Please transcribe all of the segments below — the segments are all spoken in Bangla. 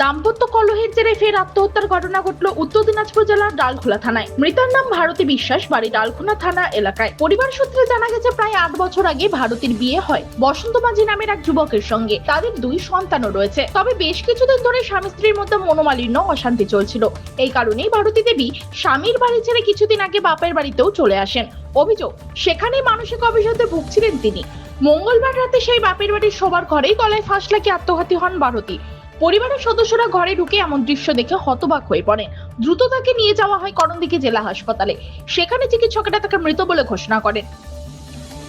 দাম্পত্য কলহের জেরে ফের আত্মহত্যার ঘটনা ঘটল উত্তর দিনাজপুর জেলার ডালখোলা থানায়। মৃতার নাম ভারতী বিশ্বাস, বাড়ি ডালখোলা থানা এলাকায়। পরিবার সূত্রে জানা গেছে, প্রায় আট বছর আগে ভারতীর বিয়ে হয় বসন্ত মাঝি নামের এক যুবকের সঙ্গে। তাদের দুই সন্তানও রয়েছে। তবে বেশ কিছুদিন ধরে স্বামী স্ত্রীর মধ্যে মনোমালিন্য, অশান্তি চলছিল। এই কারণেই ভারতী দেবী স্বামীর বাড়ি ছেড়ে কিছুদিন আগে বাপের বাড়িতেও চলে আসেন। অভিযোগ সেখানে মানসিক অভিশাপে ভুগছিলেন তিনি। মঙ্গলবার রাতে সেই বাপের বাড়ির সবার ঘরেই গলায় ফাঁস লাগিয়ে আত্মঘাতী হন ভারতী। পরিবারের সদস্যরা ঘরে ঢুকে এমন দৃশ্য দেখে হতবাক হয়ে পড়েন। দ্রুত তাকে নিয়ে যাওয়া হয় করণদিঘি জেলা হাসপাতালে। সেখানে চিকিৎসকেরা তাকে মৃত বলে ঘোষণা করেন।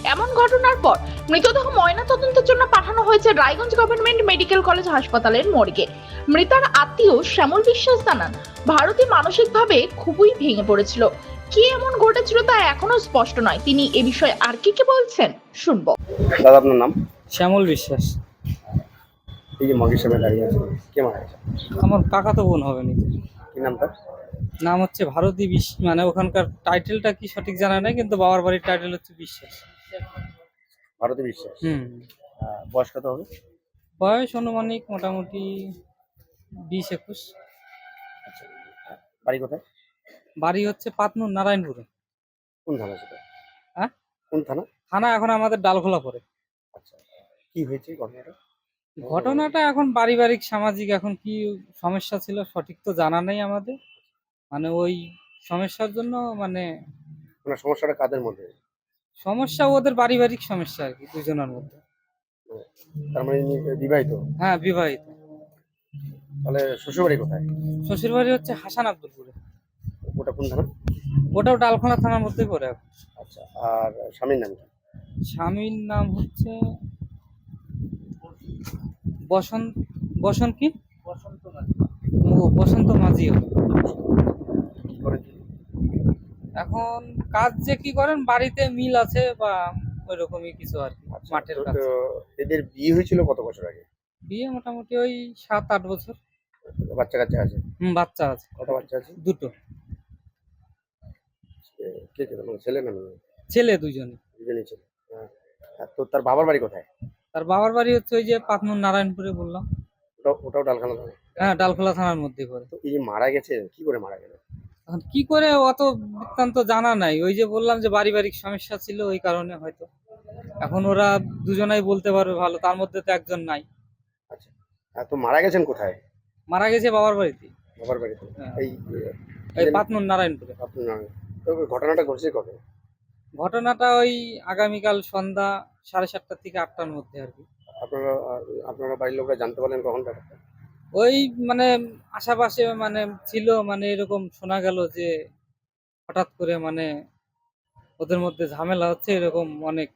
এমন ঘটনার পর মৃতদেহ ময়না তদন্তের জন্য পাঠানো হয়েছে রায়গঞ্জ গভর্নমেন্ট মেডিকেল কলেজ হাসপাতালের মর্গে। মৃতার আত্মীয় শ্যামল বিশ্বাস জানান ভারতী মানসিকভাবে খুবই ভেঙে পড়েছিল। কি এমন ঘটেছিল তা এখনও স্পষ্ট নয়। তিনি এ বিষয়ে আর কি কি বলছেন শুনব। দাদা আপনার নাম? শ্যামল বিশ্বাস। এই যে মগের সামনে দাঁড়িয়ে আছে? কে মারা গেছে? আমার কাকাতো বোন হবে নিজের। কি নামটা নাম হচ্ছে ভারতী বিশ মানে ওখানকার টাইটেলটা কি সঠিক জানা নেই কিন্তু বাবার বাড়ির টাইটেল হচ্ছে বিশ্বাস। ভারতী বিশ্বাস? হুম। বয়স কত হবে? বয়স অনুমানিক মোটামুটি বিশ একুশ। বাড়ি কোথায়? বাড়ি হচ্ছে পাতনুর নারায়ণপুরে। কোন থানা সেটা? হ্যাঁ? কোন থানা? থানা এখন আমাদের ডালখোলা পড়ে আচ্ছা। কি হয়েছে ঘটনাটা? ঘটনাটা এখন পারিবারিক সামাজিক এখন কি সমস্যা ছিল সঠিক তো জানা নেই আমাদের। মানে ওই সমস্যার জন্য মানে মানে সমস্যাটা কাদের মধ্যে? সমস্যা ওদের পারিবারিক সমস্যা আর কি দুজনের মধ্যে। তার মানে ইনি বিবাহিত? হ্যাঁ বিবাহিত। তাহলে শ্বশুরবাড়ি কোথায়? শ্বশুর বাড়ি হচ্ছে হাসান আব্দুলপুরে। ওটা কোন থানা? ওটাও ডালখোলা থানার মধ্যেই পড়ে এখন। আচ্ছা আর স্বামীর নাম কি? স্বামীর নাম হচ্ছে বসন্ত বসন্ত কি ও বসন্ত মাঝিও। এখন কাজ যে কি করেন বাড়িতে মিল আছে বা ওই রকমই কিছু আর কি আচ্ছা, মাঠের কাজ। এদের বিয়ে হয়েছিল কত বছর আগে? বিয়ে মোটামুটি ওই সাত আট বছর। বাচ্চা কাচ্চা আছে? হুম বাচ্চা আছে। কত বাচ্চা আছে? দুটো। কে কে মানে ছেলে না ছেলে দুজনে। দুজনেই ছেলে। হ্যাঁ। তো তার বাবার বাড়ি কোথায়? তার বাবার বাড়ি হচ্ছে ওই যে পাতনুর নারায়ণপুরে বললাম। ওটাও ডালখানা হ্যাঁ ডালখোলা থানার মধ্যে পড়ে। তো এই যে মারা গেছে কি করে মারা গেল? এখন কি করে অত বৃত্তান্ত জানা নাই। ওই যে বললাম যে পারিবারিক সমস্যা ছিল ওই কারণে হয়তো। এখন ওরা দুজনাই বলতে পারবে ভালো তার মধ্যে তো একজন নাই। আচ্ছা। তো মারা গেছেন কোথায়? মারা গেছে বাবার বাড়িতে বাবার বাড়িতে। হ্যাঁ। এই এই পাতনুর নারায়ণপুরে। আপনার তো ঘটনাটা ঘটছে কবে? ঘটনাটা ওই আগামীকাল সন্ধ্যা সাড়ে সাতটা থেকে আটটার মধ্যে আর কি। আপনারা আপনারা বাড়ির লোকরা জানতে পারলেন কখন ব্যাপারটা? ওই মানে আশেপাশে মানে ছিল মানে এরকম শোনা গেল যে হঠাৎ করে মানে ওদের মধ্যে ঝামেলা হচ্ছে এরকম অনেক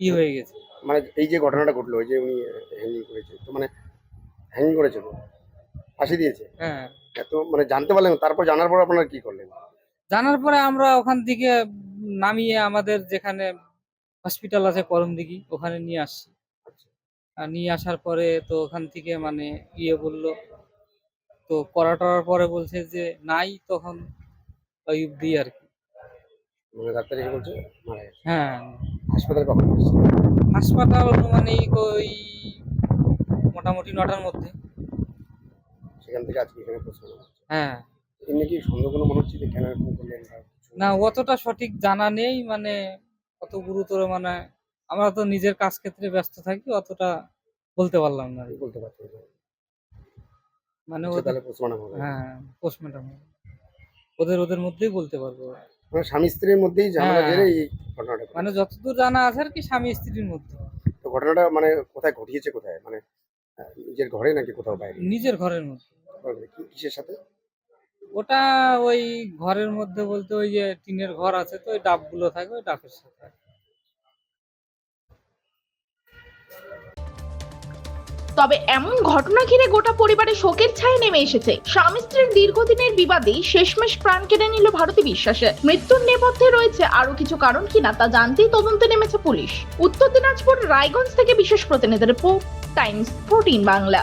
ই হয়ে গেছে। মানে এই যে ঘটনাটা ঘটলো ওই যে উনি হ্যাঙ্গিং করেছে তো মানে হ্যাঙ্গিং করেছে তো? ফাঁসি দিয়েছে? হ্যাঁ। এত মানে জানতে পারলেন তারপর জানার পর আপনারা কি করলেন? জানার পরে আমরা ওখান থেকে নামিয়ে আমাদের যেখানে হসপিটাল আছে করমদিঘি ওখানে নিয়ে আসছি। আর নিয়ে আসার পরে তো ওখান থেকে মানে ইয়ে বলল তো করা টরার পরে বলছে যে নাই তখন ওই অব্দি আর কি। মানে ডাক্তার এসে বলছে মারা গেছে। হ্যাঁ। হাসপাতালে কখন এসেছে? হাসপাতাল অনুমানিক ওই মোটামুটি নটার মধ্যে। সেখান থেকে আজকে এখানে পৌঁছানো হ্যাঁ। এমনি কি সন্দেহ কোনো মনে হচ্ছে যে কেন এরকম করলেন বা? না অতটা সঠিক জানা নেই মানে অত গুরুতর মানে আমরা তো নিজের কাজ ক্ষেত্রে ব্যস্ত থাকি অতটা বলতে পারলাম না আর কি। বলতে পারছি না। মানে আচ্ছা, ওদের তাহলে পোস্টমর্টম হবে। হ্যাঁ পোস্টমর্টম ওদের ওদের মধ্যেই বলতে পারব। মানে স্বামী স্ত্রীর মধ্যেই ঝামেলা হ্যাঁ। জেরে এই ঘটনাটা। মানে যতদূর জানা আছে আর কি স্বামী স্ত্রীর মধ্যে। তো ঘটনাটা মানে কোথায় ঘটিয়েছে কোথায়? মানে আহ, নিজের ঘরে নাকি কোথাও বাইরে? নিজের ঘরের মধ্যে। কিসের সাথে? ওটা ওই ঘরের মধ্যে বলতে ওই যে টিনের ঘর আছে তো ওই ডাবগুলো থাকে ওই ডাবের সাথে তবে এমন ঘটনা ঘিরে গোটা পরিবারে শোকের ছায়া নেমে এসেছে। স্বামী স্ত্রীর দীর্ঘদিনের বিবাদে শেষমেশ প্রাণ কেড়ে নিল ভারতী বিশ্বাসের। মৃত্যুর নেপথ্যে রয়েছে আরও কিছু কারণ কিনা তা জানতেই তদন্তে নেমেছে পুলিশ। উত্তর দিনাজপুর রায়গঞ্জ থেকে বিশেষ প্রতিনিধি রিপোর্ট টাইমস ফোরটিন বাংলা।